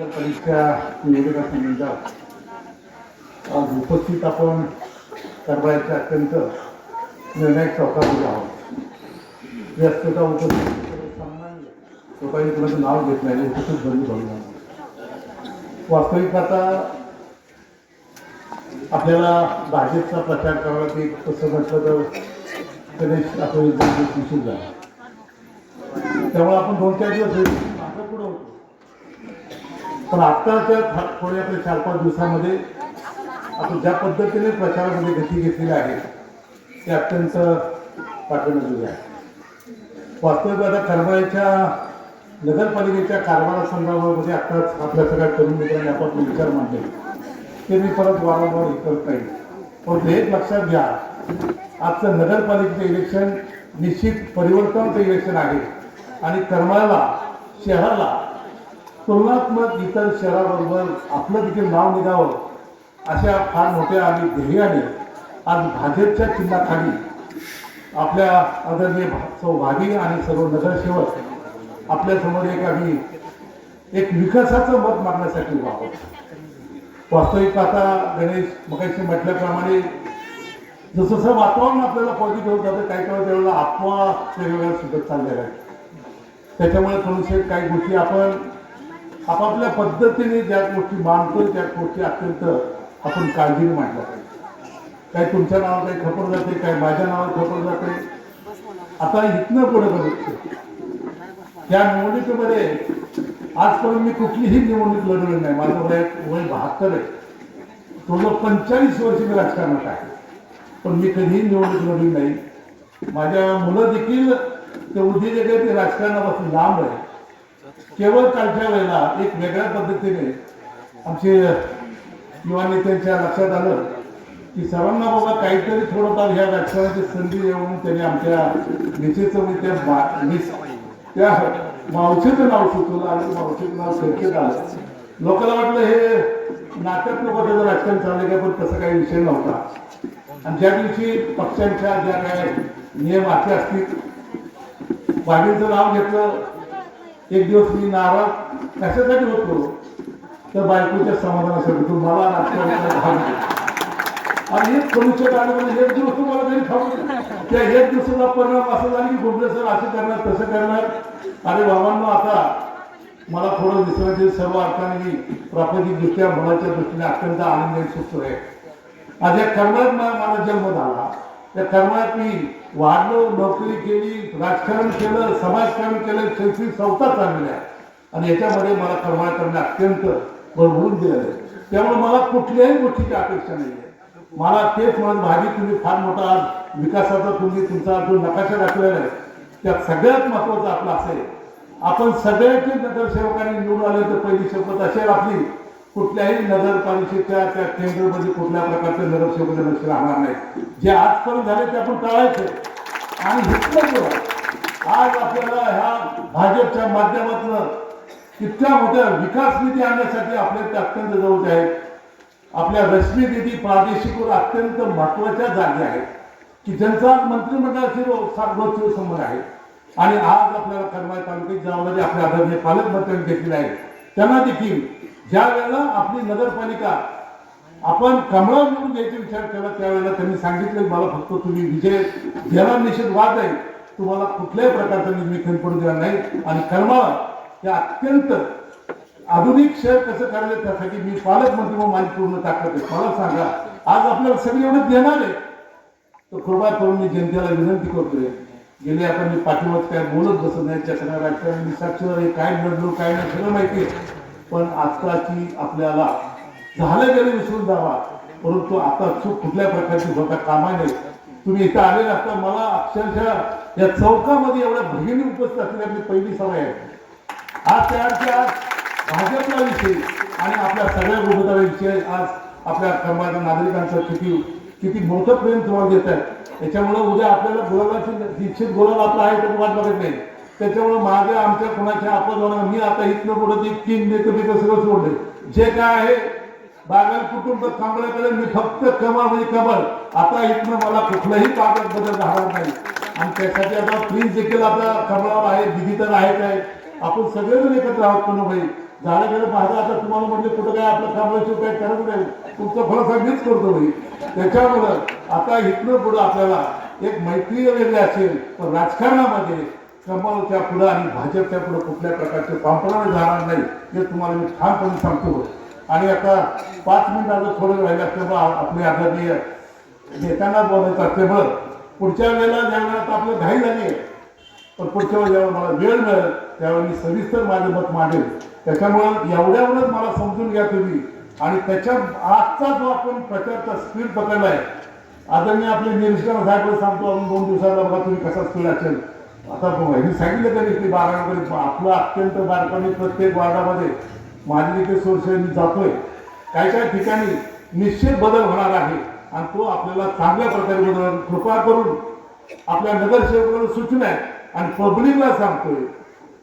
नगरपालिका निवडणुकासंबंधात आज उपस्थित आपण करवायच्या अत्यंत निर्णायक चौकामध्ये आहोत. व्यस्तता उपस्थित सामान्य लोकांनी कोणाचं नाव घेत नाही उपस्थित बंद झालं वास्तविक आता आपल्याला भाजपचा प्रचार करावा की तसं म्हटलं तर गणेश आपण एकदम दिवस झाला त्यामुळे आपण दोन चार दिवस पण आत्ताच्या था- थोड्या आपल्या चार पाच दिवसामध्ये आपण ज्या पद्धतीने प्रचारामध्ये गती घेतलेली आहे ते अत्यंत पाठवण्याजोगे आहे. वास्तविक आता करमाळ्याच्या नगरपालिकेच्या कारभारासंदर्भामध्ये आत्ताच आपल्या सगळ्या तरुण मित्रांनी आपण विचार मांडले ते मी परत वारंवार करत नाही. पण ते एक लक्षात घ्या आजचं नगरपालिकेचं इलेक्शन निश्चित परिवर्तनाचं इलेक्शन आहे. आणि करमाळ्याला शहराला तुलनात्मक इतर शहराबरोबर आपलं देखील नाव निघावं अशा फार मोठ्या आणि ध्येयाने आज भाजपच्या चिन्हाखाली आपल्या आदरणीय भा- सौभागी आणि सर्व नगरसेवक आपल्यासमोर एक आम्ही एक विकासाचं मत मागण्यासाठी उभा आहोत. वास्तविक आता गणेश मगाशी म्हटल्याप्रमाणे जसं जसं वातावरण आपल्याला पॉझिटिव्ह होत जातं काही काही वेळेला अफवा वेगवेगळ्या सुटत चाललेल्या आहेत. त्याच्यामुळे थोडेसे काही गोष्टी आपण आपापल्या पद्धतीने ज्या गोष्टी मानतो त्या गोष्टी अत्यंत आपण काळजीने मांडल्या पाहिजे. काही तुमच्या नावावर काही खपर जाते काही माझ्या नावावर खपर जाते? आता इथनं पुढे बघतो त्या निवडणुकीमध्ये आजपर्यंत मी कुठलीही निवडणूक लढवली नाही. माझं वय वय बहात्तर आहे. जवळजवळ पंचेचाळीस वर्ष मी राजकारणात आहे. पण मी कधीही निवडणूक लढली नाही. माझ्या मुलं देखील ते उद्योजक ते राजकारणापासून लांब आहे केवळ कालच्या वेळेला एक वेगळ्या पद्धतीने आमचे युवा नेत्यांच्या लक्षात आलं की सर्वांना बाबा काहीतरी थोडंफार ह्या व्याख्यानाची संधी येऊन त्यांनी आमच्या निश्चितच मी त्या मा- त्या मावशीचं नाव सुचवलं आणि मावशीचं नाव चर्चेत आलं लोकांना वाटलं हे नाटक नको त्याचं राजकारण चाललं काय पण तसा काही विषय नव्हता. आणि ज्या दिवशी पक्षांच्या ज्या काय नियम आखे असतील वाढीचं नाव घेतलं एक दिवस मी नाराज कशासाठी होतो तर बायकोच्या समाधानासाठी. तुम्हाला भाग आणि एक भविष्यात आलं म्हणजे एक दिवस तुम्हाला तरी खाऊ त्या एक दिवसाचा परिणाम असा झाला की गुंडे सर असं करणार तसं करणार. अरे बाबांनो आता मला थोडं दिसण्याचे सर्व अर्थाने मी प्रापंचिकदृष्ट्या मुलाच्या दृष्टीने अत्यंत आनंद सुस्त आहे. आज या कर्णात माझा जन्म झाला. त्या कर्मात मी वाढलो नोकरी केली राजकारण केलं समाजकारण केलं शैक्षणिक संस्था चाललेल्या आणि याच्यामध्ये मला कर्माळ अत्यंत भरभरून दिलेलं आहे. त्यामुळे मला कुठल्याही गोष्टीची अपेक्षा नाही आहे मला तेच म्हणत भाजी तुम्ही फार मोठा आज विकासाचा तुम्ही तुमचा जो नकाशा दाखवलेला आहे त्यात सगळ्यात महत्वाचं आपलं असं आहे. आपण सगळ्याचे नगरसेवकांनी निवडून आले तर पहिली शपथ असेल आपली. कुठल्याही नगरपालिकेच्या त्या टेंडरमध्ये कुठल्या प्रकारचे नगरसेवक लक्ष राहणार नाही जे आजपर्यंत झाले ते आपण टाळायचं. आणि हितलं आज आपल्याला ह्या भाजपच्या माध्यमातून इतक्या मोठ्या विकास निधी आणण्यासाठी आपले ते अत्यंत जवळचे आहेत. आपल्या रश्मी निधी प्रादेशिक अत्यंत महत्त्वाच्या जागी आहेत. की ज्यांचा मंत्रिमंडळाशी रोजचे संबंध आहे. आणि आज आपल्याला करमाळ तालुक्यात ज्यामध्ये आपल्या आदरणीय पालकमंत्र्यांनी घेतलेली आहे त्यांना देखील ज्या वेळेला आपली नगरपालिका आपण कमळा म्हणून घ्यायचा विचार केला त्यावेळेला त्यांनी सांगितलं मला फक्त तुम्ही विजय ज्याला निषेध वाद आहे. तुम्हाला कुठल्याही प्रकारचं निधी पडू देणार नाही. आणि करमाळा हे अत्यंत आधुनिक शहर कसं करायचं त्यासाठी मी पालकमंत्री म्हणून माझी पूर्ण ताकद आहे. मला सांगा आज आपल्याला सगळे एवढं देणार आहे? तर कृपा करून मी जनतेला विनंती करतोय गेले आपण मी पाठीवर काय बोलत बसत नाही चक्र राजकारण साक्षीवर काय घडलो काय नाही सगळं माहिती आहे. पण आजकालची आपल्याला झालं गेलं विसरून जावा. परंतु आता चूक कुठल्या प्रकारची होता कामा नये तुम्ही इथं आले असता मला अक्षरशः या चौकामध्ये एवढ्या भगिनी उपस्थित असलेली आपली पहिली सवय आहे. आज त्या आज भाजपला विषय आणि आपल्या सगळ्या विषय आज आपल्या कर्माच्या नागरिकांचं किती किती मोठं प्रेम तुम्हाला देत आहे. त्याच्यामुळं उद्या आपल्याला गुलाबाची इच्छित गुलाब आपला आहे तर वाट बघत नाही. त्याच्यामुळे माझ्या आमच्या कोणाच्या आपण होणार मी आता इथनं पुढे ते तीन देतो मी सगळं सोडले. जे काय आहे बागल कुटुंब कांबळ्याकडे मी फक्त कमळ म्हणजे कमळ. आता इथनं मला कुठलंही कागद बदल राहणार नाही. आणि त्यासाठी आता प्रिन्स देखील आता कमळावर आहे दिदी तर आहे. काय आपण सगळेजण एकत्र आहोत पण भाई झाडं गेलं पाहता आता तुम्हाला म्हणजे कुठं काय आपलं कामाशिवाय काय करत नाही. तुमचं फळ मीच करतो भाई त्याच्यामुळं आता इथनं पुढं आपल्याला एक मैत्री वेगळी असेल पण राजकारणामध्ये कमलच्या पुढं आणि भाजपच्या पुढं कुठल्या प्रकारचे कॉम्प्रोमाइज जाणार नाही हे तुम्हाला मी ठामपणे सांगतो. आणि आता पाच मिनिटाचं थोडं राहिलं असल्यामुळं आपले आदरणीय नेत्यांना बोलायचं असल्यामुळं पुढच्या वेळेला ज्या वेळेला आपलं घाई झाली आहे पण पुढच्या वेळेला जेव्हा मला वेळ मिळेल त्यावेळी मी सविस्तर माझं मत मांडेल त्याच्यामुळं एवढ्यावरच मला समजून घ्या तुम्ही. आणि त्याच्या आजचा जो आपण प्रचारचा स्पीड पकडलाय आदरणीय आपले निरीक्षण साहेब सांगतो अजून दोन दिवसाला बघा तुम्ही कसा स्पीड असेल. आता ह्यांनी सांगितलं तरी की बारामध्ये आपलं अत्यंत बारकाणी प्रत्येक वार्डामध्ये माझी जिथे सोर्स जातोय. काही काही ठिकाणी निश्चित बदल होणार आहे आणि तो आपल्याला चांगल्या प्रकारे बदल कृपा करून आपल्या नगरसेवकाला सूचना आहे आणि पब्लिकला सांगतोय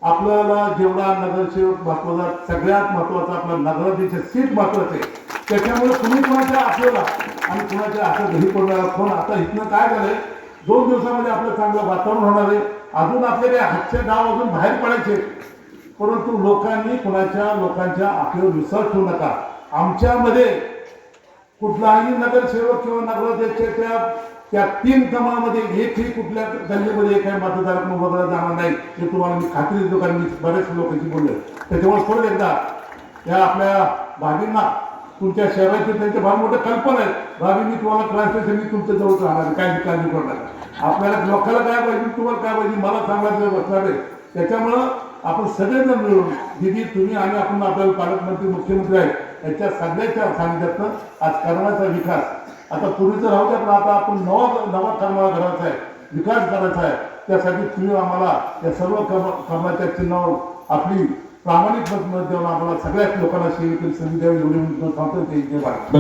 आपल्याला जेवढा नगरसेवक महत्त्वाचा सगळ्यात महत्त्वाचा आपला नगराध्यक्ष सीट महत्त्वाचे त्याच्यामुळे तुम्ही कोणाच्या आपल्याला आणि कुणाच्या असं घरी पडणार पण आता इथनं काय झालंय? दोन दिवसामध्ये आपलं चांगलं वातावरण होणार आहे. अजून आपले हातचे गाव अजून बाहेर पडायचे. परंतु लोकांनी कुणाच्या लोकांच्या आपल्यावर विसर ठेवू नका. आमच्यामध्ये कुठलाही नगरसेवक किंवा नगराध्यक्षाच्या त्या तीन कमामध्ये एकही कुठल्या गल्लीमध्ये एखाद्या मतदार वगळला जाणार नाही हे तुम्हाला मी खात्री देतो कारण मी बऱ्याच लोकांशी बोललो त्याच्यामुळे परत एकदा या आपल्या भाभींना तुमच्या शहराची त्यांच्या फार मोठ्या कल्पना आहेत. भाभी मी तुम्हाला ट्रान्सलेशन मी तुमच्या जवळ राहणार आहे, काही काळजी करणार नाही. आपल्याला लोकांना काय पाहिजे तुम्हाला काय पाहिजे मला सांगायचं बसणार आहे त्याच्यामुळं आपण सगळेजण मिळून दिदी तुम्ही आणि आपण आपल्याला पालकमंत्री मुख्यमंत्री आहेत याच्या सगळ्याच्या सानिध्यातनं आज करण्याचा विकास. आता पूर्वीचं राहू द्या पण आता आपण नवा नवा कामाला करायचा आहे विकास करायचा आहे. त्यासाठी तुम्ही आम्हाला या सर्व कम कामाच्या चिन्हावर आपली प्रामाणिक मत देऊन आम्हाला सगळ्याच लोकांना सेवेतील संधी द्यावी एवढी सांगतो ते धन्यवाद.